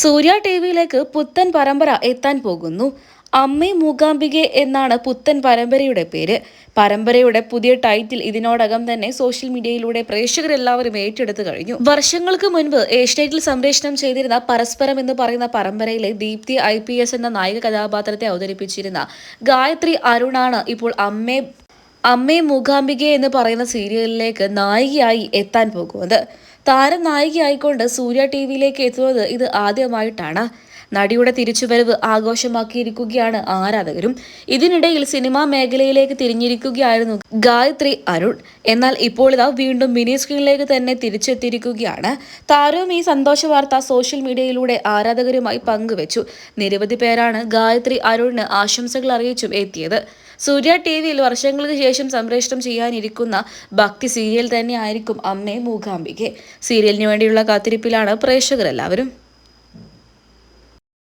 സൂര്യ T വിയിലേക്ക് പുത്തൻ പരമ്പര എത്താൻ പോകുന്നു. അമ്മി മൂകാംബികെ എന്നാണ് പുത്തൻ പരമ്പരയുടെ പേര്. പരമ്പരയുടെ പുതിയ ടൈറ്റിൽ ഇതിനോടകം തന്നെ സോഷ്യൽ മീഡിയയിലൂടെ പ്രേക്ഷകരെല്ലാവരും ഏറ്റെടുത്തു കഴിഞ്ഞു. വർഷങ്ങൾക്ക് മുൻപ് ഏഷ്യനെറ്റിൽ സംപ്രേഷണം ചെയ്തിരുന്ന പരസ്പരം എന്ന് പറയുന്ന പരമ്പരയിലെ ദീപ്തി ഐ എന്ന നായിക കഥാപാത്രത്തെ അവതരിപ്പിച്ചിരുന്ന ഗായത്രി അരുണാണ് ഇപ്പോൾ അമ്മേ അമ്മേ മൂകാംബികെ എന്ന് പറയുന്ന സീരിയലിലേക്ക് നായികയായി എത്താൻ പോകുന്നത്. താരം നായികയായിക്കൊണ്ട് സൂര്യ ടി വിയിലേക്ക് എത്തുന്നത് ഇത് ആദ്യമായിട്ടാണ്. നടിയുടെ തിരിച്ചുവരവ് ആഘോഷമാക്കിയിരിക്കുകയാണ് ആരാധകരും. ഇതിനിടയിൽ സിനിമാ മേഖലയിലേക്ക് തിരിഞ്ഞിരിക്കുകയായിരുന്നു ഗായത്രി അരുൺ. എന്നാൽ ഇപ്പോൾ ഇതാ വീണ്ടും മിനി സ്ക്രീനിലേക്ക് തന്നെ തിരിച്ചെത്തിയിരിക്കുകയാണ്. താരവും ഈ സന്തോഷ വാർത്ത സോഷ്യൽ മീഡിയയിലൂടെ ആരാധകരുമായി പങ്കുവച്ചു. നിരവധി പേരാണ് ഗായത്രി അരുണിന് ആശംസകൾ അറിയിച്ചും എത്തിയത്. സൂര്യ ടി വിയിൽ വർഷങ്ങൾക്ക് ശേഷം സംപ്രേഷണം ചെയ്യാനിരിക്കുന്ന ഭക്തി സീരിയൽ തന്നെയായിരിക്കും അമ്മേ മൂകാംബികെ. സീരിയലിന് വേണ്ടിയുള്ള കാത്തിരിപ്പിലാണ് പ്രേക്ഷകരെല്ലാവരും.